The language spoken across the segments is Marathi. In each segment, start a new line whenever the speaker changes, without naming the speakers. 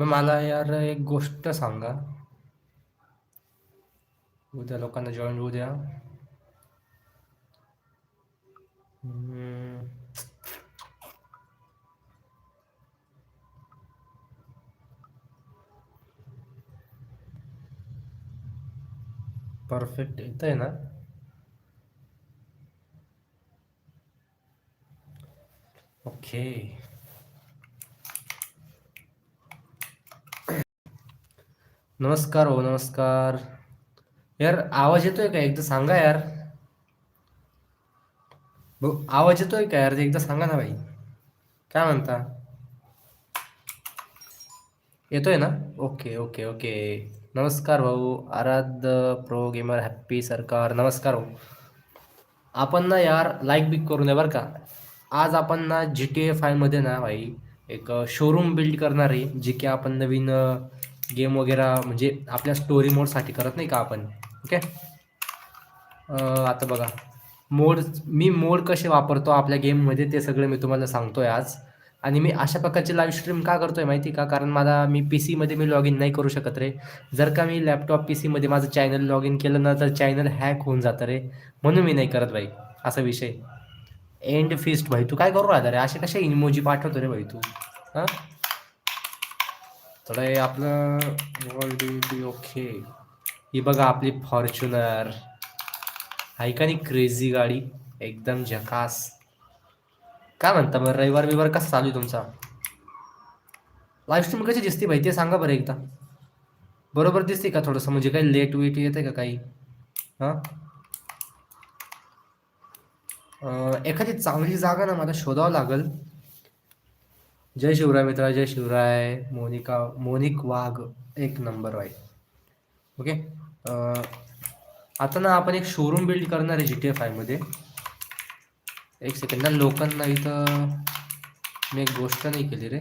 मग मला यार एक गोष्ट सांगा. उद्या लोकांना जॉईन होऊ द्या परफेक्ट येत आहे ना? ओके नमस्कार हो नमस्कार. यार आवाज येतोय का? एकदा सांगा यार. भाऊ आवाज येतोय का यार? ते एकदा सांगा ना भाई. काय म्हणता? येतोय ना? Okay okay okay. नमस्कार भाऊ. आराध्य प्रो गेमर हॅप्पी सरकार. नमस्कार भाऊ. आपण ना यार लाईक बिक करू नये बरं का. आज आपण ना जी टी ए फायमध्ये ना भाई एक शोरूम बिल्ड करणार आहे जे की आपण नवीन गेम वगैरे म्हणजे आपल्या स्टोरी मोडसाठी करत नाही का आपण? ओके आता बघा. मोड मी मोड कसे वापरतो आपल्या गेममध्ये ते सगळं मी तुम्हाला सांगतोय आज. आणि मी अशा प्रकारचे लाईव्ह स्ट्रीम का करतोय माहिती का? कारण मला मी पी सीमध्ये मी लॉग इन नाही करू शकत रे. जर का मी लॅपटॉप पी सीमध्ये माझं चॅनल लॉग इन केलं ना तर चॅनल हॅक होऊन जातं रे. म्हणून मी नाही करत भाई असा विषय. एंड फिस्ट भाई तू काय करू राहता रे? असे कसे इमोजी पाठवतो रे भाई तू? हां? थोडं हे आपलं वर्ल्ड ओके ही बघा आपली फॉर्च्युनर आहे का नाही क्रेझी गाडी? एकदम झकास. काय म्हणता बरं रविवार बिवार कसा चालू आहे तुमचा? लाईफ स्ट्रीम कशी दिसते भाई? ते सांगा बरं एकदा. बरोबर दिसते का थोडंसं? म्हणजे काही लेट वेट येते का काही? हां? एखादी चांगली जागा ना मला शोधावं लागल. जय शिवराय मित्रा जय शिवराय मोनिका मोनिक वाघ एक नंबर वाय ओके? आता ना आपण एक शोरूम बिल्ड करणार आहे जी टी एफ आयमध्ये एक सेकंड ना लोकांना इथं मी एक गोष्ट नाही केली रे.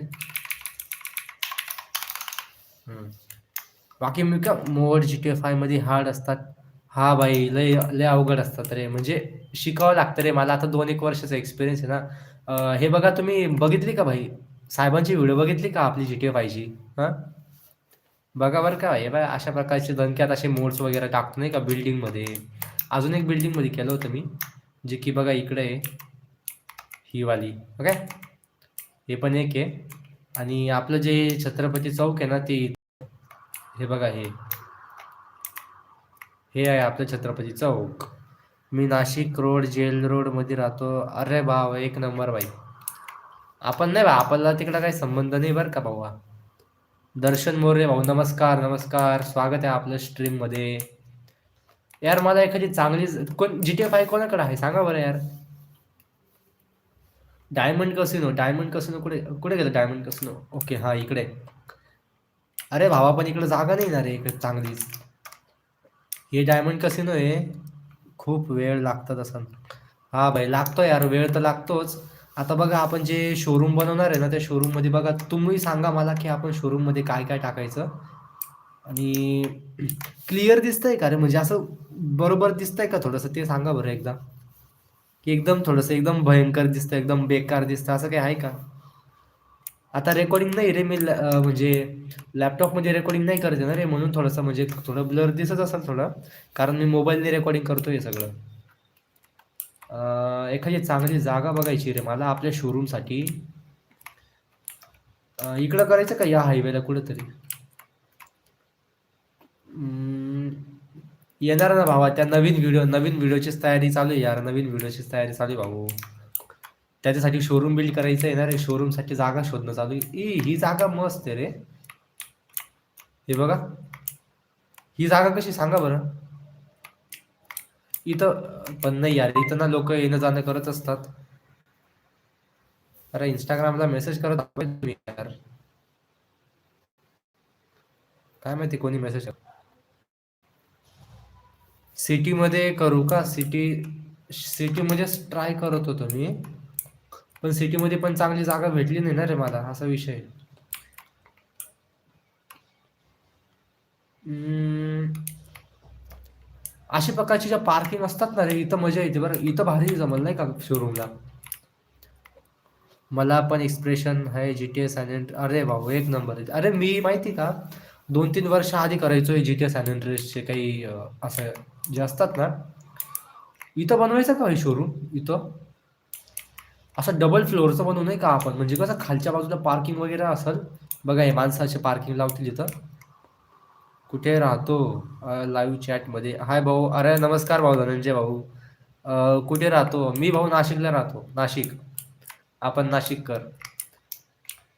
बाकी मी का मोड जी टी एफ आयमध्ये हार्ड असतात. हा बाई लय लय अवघड असतात रे. म्हणजे शिकावं लागतं रे. मला आता दोन एक वर्षाचा एक्सपिरियन्स आहे ना. हे बघा तुम्ही बघितली का भाई साहेबांची व्हिडिओ बघितली का आपली जीटीए पाहिजे हां? बघा बरं का हे बाय अशा प्रकारचे दणक्यात असे मोड्स वगैरे टाकतो नाही का बिल्डिंगमध्ये अजून एक बिल्डिंगमध्ये केलं होतं मी जे की बघा इकडे आहे ही वाली ओके हे पण एक आहे. आणि आपलं जे छत्रपती चौक आहे ना ते हे बघा हे. हे आहे आपलं छत्रपती चौक. मी नाशिक रोड जेल रोडमध्ये राहतो. अरे भाव एक नंबर बाई. आपण नाही बा आपल्याला तिकडं काही संबंध नाही बरं का भाऊ दर्शन मोरे भाऊ नमस्कार नमस्कार. स्वागत आहे आपलं स्ट्रीममध्ये यार मला एखादी चांगली कोण जी टी एफ आय कोणाकडे आहे? सांगा बरं यार. डायमंड कसिनो डायमंड कसिनो कुठे कुठे गेलं डायमंड कसिनो ओके हा इकडे. अरे भावा पण इकडे जागा नाही ना रे इकडे चांगलीच. हे डायमंड कसिनो आहे. खूप वेळ लागतात असं हा भाई लागतो यार वेळ तर लागतोच. आता बघा आपण जे शोरूम बनवणार आहे ना त्या शोरूममध्ये बघा तुम्ही सांगा मला की आपण शोरूममध्ये काय काय टाकायचं. आणि क्लिअर दिसतंय का? रे म्हणजे असं बरोबर दिसतंय का थोडंसं? ते सांगा बरं एकदा. की एकदम थोडंसं एकदम भयंकर दिसतं एकदम बेकार दिसतं असं काही आहे का? आता रेकॉर्डिंग नाही रे मी ल- म्हणजे लॅपटॉपमध्ये रेकॉर्डिंग नाही करते ना रे म्हणून थोडंसं म्हणजे थोडं ब्लर दिसत असेल थोडं कारण मी मोबाईलने रेकॉर्डिंग करतोय हे सगळं. एखादी चांगली जागा बघायची रे मला आपल्या शोरूमसाठी इकडं करायचं का या हायवेला कुठेतरी? येणार ना भावा त्या नवीन व्हिडिओ नवीन व्हिडिओचीच तयारी चालू आहे यार नवीन व्हिडिओचीच तयारी चालू आहे भाऊ. त्याच्यासाठी शोरूम बिल्ड करायचं आहे ना रे शोरूमसाठी जागा शोधणं चालू आहे. ई ही जागा मस्त आहे रे. हे बघा. ही जागा कशी सांगा बरं. इथं पण नाही यार इथं ना लोक येणं जाणं करत असतात. अरे इंस्टाग्रामला मेसेज करत यार. काय माहिती कोणी मेसेज सिटी मध्ये करू का? सिटी सिटी मध्ये ट्राय करत होतो मी. पण सिटी मध्ये पण चांगली जागा भेटली नाही ना रे मला असा विषय आहे. हम्म, अशा प्रकारची ज्या पार्किंग असतात ना रे इथं मजा येते बरं. इथं भारी जमल नाही का शोरूमला मला पण एक्सप्रेशन आहे जी टी एस अरे भाऊ एक नंबर आहे. अरे मी माहिती का दोन तीन वर्ष आधी करायचो जी टी एस चे काही असं जे असतात ना इथं बनवायचं का शोरूम इथं? असं डबल फ्लोअरचं बनवू नाही का आपण? म्हणजे कसं खालच्या बाजूला पार्किंग वगैरे असेल बघा हे माणसाचे पार्किंग लावतील इथं. कुठे राहतो? लाईव्ह चॅटमध्ये हाय भाऊ. अरे नमस्कार भाऊ धनंजय भाऊ. कुठे राहतो? मी भाऊ नाशिकला राहतो. नाशिक. आपण नाशिक कर.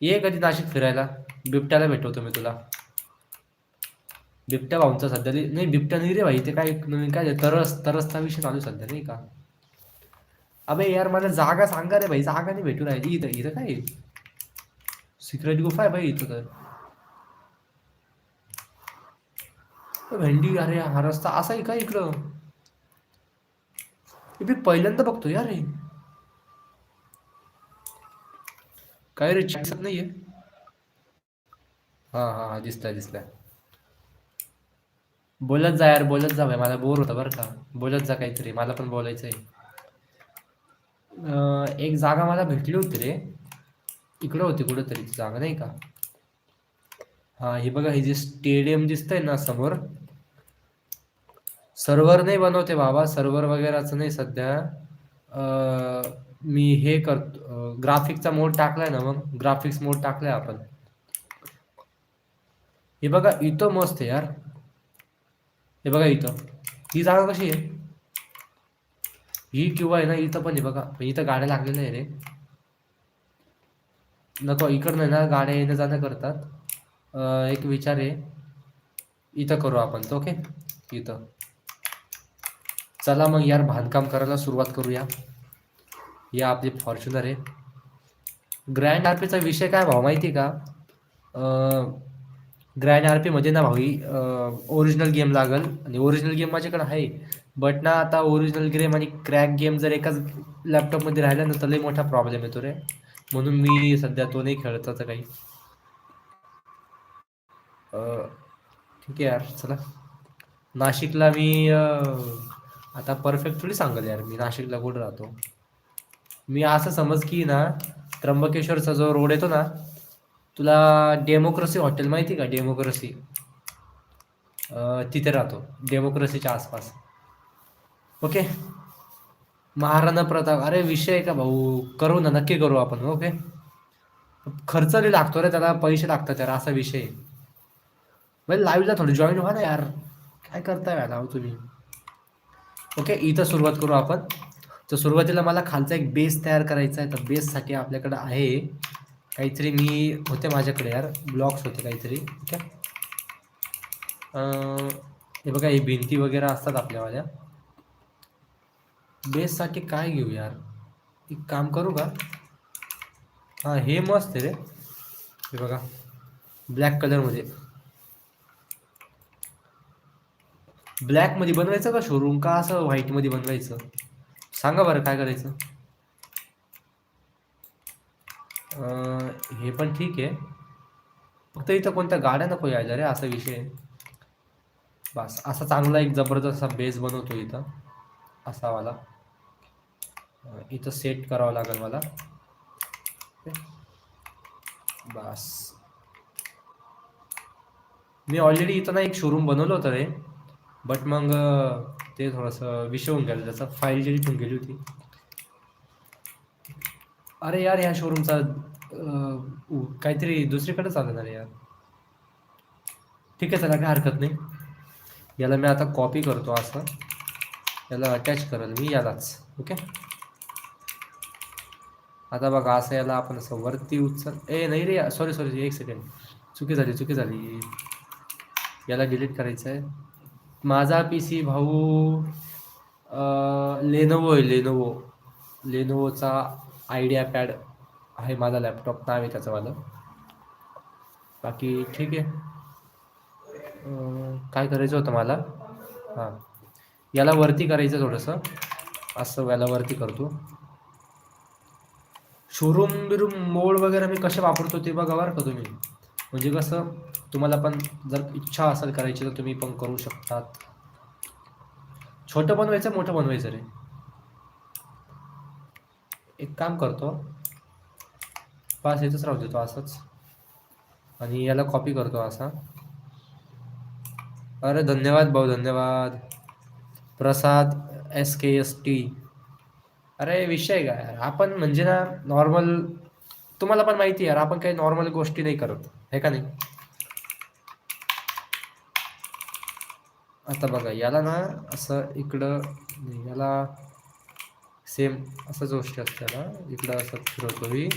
ये कधी नाशिक फिरायला? बिबट्याला भेटवतो मी तुला. बिबट्या भाऊंचा सध्या लई- नाही बिबट्या नाही रे भाई. ते काय नवीन काय ते तरस तरसचा विषय चालू आहे सध्या नाही का? अबे यार मला जागा सांगा रे भाई. जागा नाही भेटू राहिली. इथं इथं काय? सिक्रेट गुफा आहे भाई इथं तर अ, भेंडी अरे हा रस्ता असा आहे का इकडं? मी पहिल्यांदा बघतो यार हे. काय रे दिसत नाहीये हा हा हा दिसलाय दिसलाय बोलत जा यार बोलत जा भाई मला बोर होतं बरं का. बोलत जा काहीतरी मला पण बोलायचं आहे. एक जागा मला भेटली होती रे. इकडं होती कुठंतरी जागा नाही का? हा हे बघा हे जे स्टेडियम दिसतंय ना समोर सर्व्हर नाही बनवते बाबा. सर्व्हर वगैरेचं नाही सध्या. मी हे करतो. ग्राफिक्सचा मोड टाकलाय ना मग. ग्राफिक्स मोड टाकलाय आपण. हे बघा इथं मस्त आहे यार. हे बघा इथं. ही जागा कशी आहे? ही किंवा आहे ना इथं पण आहे बघा. इथं गाड्या लागलेल्या आहे रे. नको इकडं नाही ना गाड्या येणं जाणं करतात. एक विचार आहे. इथं करू आपण तो ओके? इथं. चला मग यार बांधकाम करायला सुरुवात करूया. या आपली फॉर्च्युनर आहे. ग्रँड आरपीचा विषय काय भाऊ माहिती आहे का? ग्रँड आरमध्ये ना भाऊ ओरिजिनल गेम लागल. आणि ओरिजिनल गेम माझ्याकडे आहे. बट ना आता ओरिजिनल गेम आणि क्रॅक गेम जर एकाच लॅपटॉपमध्ये राहिला ना तर लई मोठा प्रॉब्लेम येतो रे. म्हणून मी सध्या तो नाही खेळत आता काही. ठीक आहे यार चला. नाशिकला मी आता परफेक्ट थोडी सांगत यार मी नाशिकला कुठं राहतो? मी असं समज की ना त्र्यंबकेश्वरचा जो रोड येतो ना तुला डेमोक्रेसी हॉटेल माहिती का? डेमोक्रेसी तिथे राहतो डेमोक्रेसीच्या आसपास. ओके महाराणा प्रताप अरे विषय आहे का भाऊ? करू ना नक्की करू आपण ओके खर्च लई लागतो रे त्याला पैसे लागतात यार असा विषय म्हणजे लाईव्हला थोडी जॉईन व्हा ना यार. काय करताय यार तुम्ही? ओके इथं सुरुवात करू आपण. तर सुरुवातीला मला खालचा एक बेस तयार करायचा आहे. तर बेससाठी आपल्याकडं आहे काहीतरी मी होते माझ्याकडे यार. ब्लॉक्स होते काहीतरी. ओके आहे हे बघा हे भिंती वगैरे असतात आपल्यावाल्या. बेससाठी काय घेऊ यार? एक काम करू का? हां हे मस्त आहे रे. हे बघा. ब्लॅक कलरमध्ये ब्लॅकमध्ये बनवायचं का शोरूम का असं व्हाईटमध्ये बनवायचं? सांगा बरं काय करायचं? हे पण ठीक आहे. फक्त इथं कोणत्या गाड्या नको यायला रे असा विषय बस असा चांगला एक जबरदस्त असा बेस बनवतो इथं असा वाला. इथं सेट करावं लागेल मला. बस. मी ऑलरेडी इथं ना एक शोरूम बनवलं होतं रे. बट मग ते थोडंसं विषय होऊन गेलं. त्याचा फाईल डिलीट होऊन गेली होती. अरे यार ह्या शोरूमचा काहीतरी दुसरीकडे चालणार ना रे यार. ठीक आहे चला काय हरकत नाही. याला मी आता कॉपी करतो असं. याला अटॅच करेल मी यालाच. ओके आता बघा असं याला आपण असं वरती उचल ए नाही रे सॉरी सॉरी एक सेकंड चुकी झाली चुकी झाली. याला डिलीट करायचं आहे माझा पी सी भाऊ लेनोवो आहे लेनोवो लेनोवोचा आयडिया पॅड आहे माझा लॅपटॉप नाव आहे त्याचं माझं. बाकी ठीक आहे. काय करायचं होतं मला? हां. याला वरती करायचं थोडंसं. असं याला वरती करतो. शोरूम बिरूम मोड वगैरे मी कसे वापरतो ते बघा बरं का तुम्ही. म्हणजे कसं तुम्हाला पण जर इच्छा असेल करायची तर तुम्ही पण करू शकतात. छोटं बनवायचं मोठं बनवायचं रे. एक काम करतो. पास येतच राहू देतो असंच. आणि याला कॉपी करतो असा. अरे धन्यवाद भाऊ धन्यवाद. Prasad S K S T अरे विषय काय यार आपण म्हणजे ना नॉर्मल तुम्हाला पण माहिती आहे यार आपण काही नॉर्मल गोष्टी नाही करत. हे का नाही? आता बघा याला ना असं इकडं याला सेम असंच गोष्टी असते याला इकडं असं फिरवतो मी.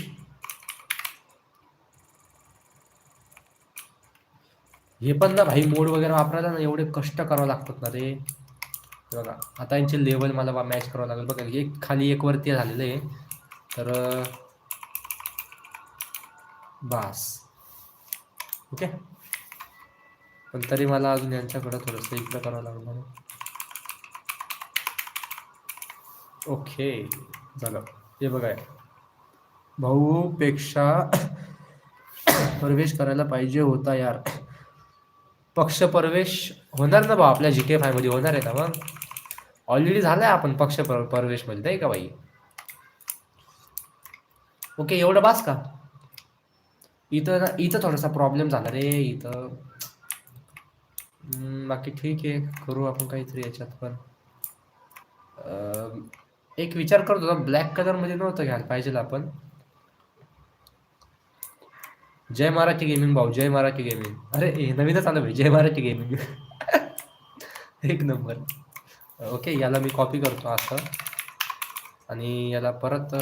हे पण ना भाई मोड वगैरे वापरायला ना एवढे कष्ट करावं लागतात ना रे. बघा आता यांचे लेवल मला मॅच करावं लागेल. बघा एक खाली एक वरती झालेलं आहे. तर बास. ओके? पण तरी मला अजून यांच्याकडं थोडंसं इकडं करावं लागलं ओके झालं. हे बघा. भाऊ पेक्षा प्रवेश करायला पाहिजे होता यार. पक्ष प्रवेश होणार ना भाऊ आपल्या जी के फायमध्ये होणार आहे ना मग? ऑलरेडी झालाय आपण पक्ष प्र- प्रवेशमध्ये नाही का बाई? ओके एवढं बास का? इथं ना इथं थोडासा प्रॉब्लेम झाला रे इथं. बाकी ठीक आहे. करू आपण काहीतरी याच्यात पण. एक विचार करत होता ब्लॅक कलरमध्ये नव्हतं घ्यायला पाहिजे आपण. जय मराठी गेमिंग भाऊ जय मराठी गेमिंग अरे हे नवीनच आलं भाई जय मराठी गेमिंग एक नंबर. ओके याला मी कॉपी करतो असं. आणि याला परत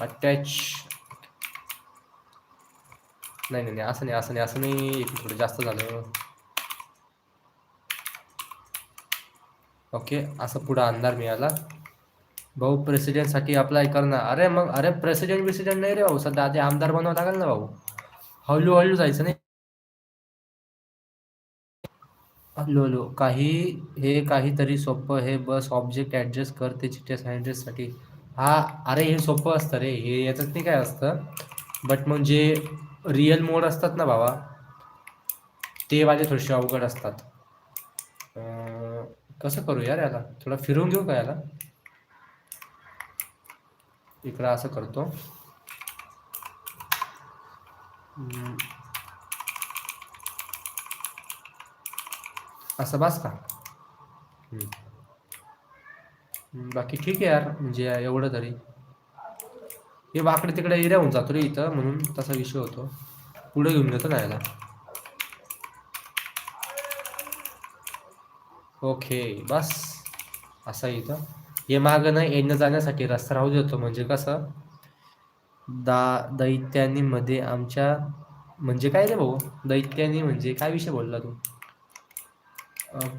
अटॅच नाही नाही नाही असं नाही असं नाही असं नाही एक थोडं जास्त झालं. ओके असं पुढं अंधार मिळाला. भाऊ प्रेसिडेंटसाठी अप्लाय करणार. अरे मग अरे प्रेसिडेंट बिसिडेंट नाही रे भाऊ सध्या आधी आमदार बनवावं लागेल ना भाऊ. हळूहळू जायचं नाही. हॅलो हॅलो काही हे काहीतरी सोपं हे बस ऑब्जेक्ट ॲडजस्ट कर ते चिठ्ठ्या साठी. हा अरे हे सोपं असतं रे हे याच्यात नाही काय असतं. बट मग जे रिअल मोड असतात ना बाबा ते वाले थोडेसे अवघड असतात. कसं करू यार याला? थोडा फिरवून घेऊ का याला? इकडं असं करतो. असं बास का? बाकी ठीक आहे यार म्हणजे एवढं तरी. हे वाकडे तिकडे एरिया होऊन जातो रे इथं म्हणून तसा विषय होतो. पुढे घेऊन घेतो जायला. ओके बस. असं इथं. हे मागं ना येणं जाण्यासाठी रस्ता राहू देतो म्हणजे कसं? दा दैत्यानी मध्ये आमच्या म्हणजे काय रे भाऊ? दैत्यानी म्हणजे काय विषय बोलला तू?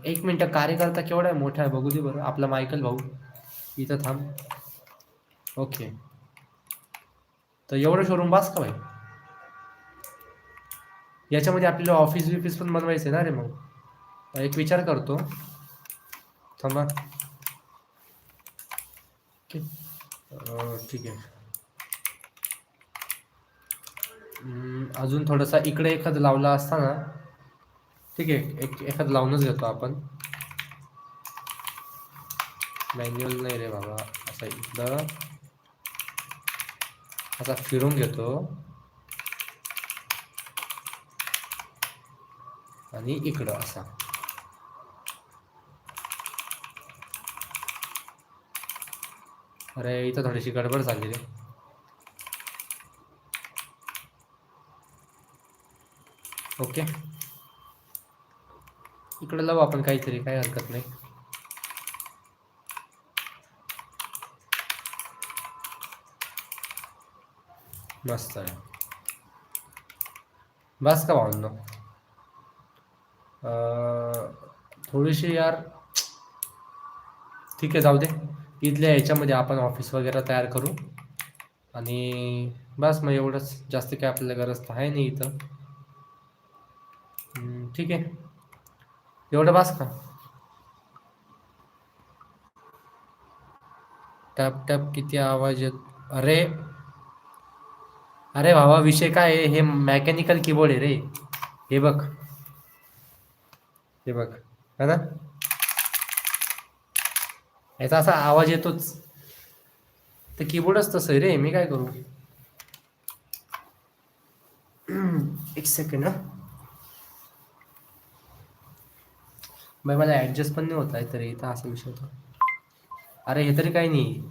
एक मिनिट कार्यकर्ता केवढा आहे मोठा आहे बघू दे बरं. आपला मायकल भाऊ. इथं थांब. ओके. तर एवढं शोरूम बास का भाई याच्यामध्ये आपल्याला ऑफिस बिफिस पण बनवायचं आहे ना रे मग. एक विचार करतो. थांबा. ठीक. आहे. अजून थोडासा इकडे एखादं लावला असता ना. ठीक आहे एक एखादं लावूनच घेतो आपण. मॅन्युअल नाही रे बाबा असं इकडं असा फिरून घेतो. आणि इकडं असा. अरे इथं थोडीशी गडबड झाली रे ओके. इकडे लावू आपण काहीतरी काही हरकत नाही. मस्त आहे. बस का भावनो थोडीशी यार ठीक आहे जाऊ दे. इथल्या याच्यामध्ये आपण ऑफिस वगैरे तयार करू. आणि बस मग एवढंच. जास्त काय आपल्याला गरज तर आहे नाही इथं. ठीक आहे. एवढं बस का? टॅप टॅप किती आवाज येत? अरे! अरे भावा विषय काय आहे? हे मेकॅनिकल कीबोर्ड आहे रे. हे बघ. हे बघ. है ना? याचा असा आवाज येतोच. तर कीबोर्डच तसं आहे रे. मी काय करू? एक सेकंड ना बाई मला ऍडजस्ट पण नाही होत आहे तरी इथं असा विषय होता. अरे हे तरी काही नाही.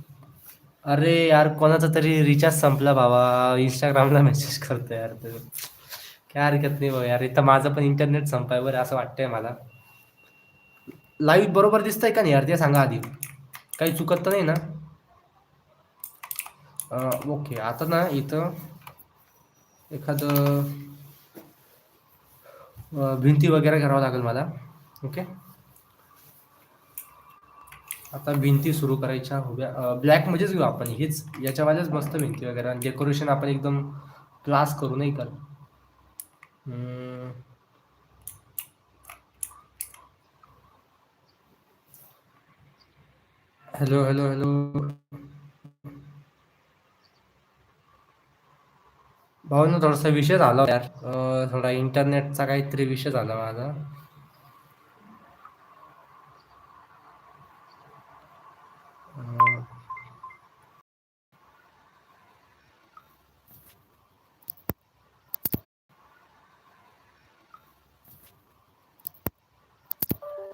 अरे यार कोणाचा तरी रिचार्ज संपला भावा. इंस्टाग्रामला मेसेज करतो यार तर काय हरकत नाही भाऊ यार इथं माझं पण इंटरनेट संपाय बरं असं वाटतंय मला. लाईव्ह बरोबर दिसतंय का नाही यार? ते सांगा आधी. काही चुकत तर नाही ना? ओके आता ना इथं एखादं भिंती वगैरे करावं लागेल मला. ओके आता भिंती सुरू करायच्या उभ्या ब्लॅक मध्येच घेऊ आपण. हेच याच्यावाल्याच मस्त भिंती वगैरे. आणि डेकोरेशन आपण एकदम क्लास करू नाही का? हॅलो हॅलो हॅलो भाऊ ना थोडासा विषय झाला यार. थोडा इंटरनेटचा काहीतरी विषय झाला माझा.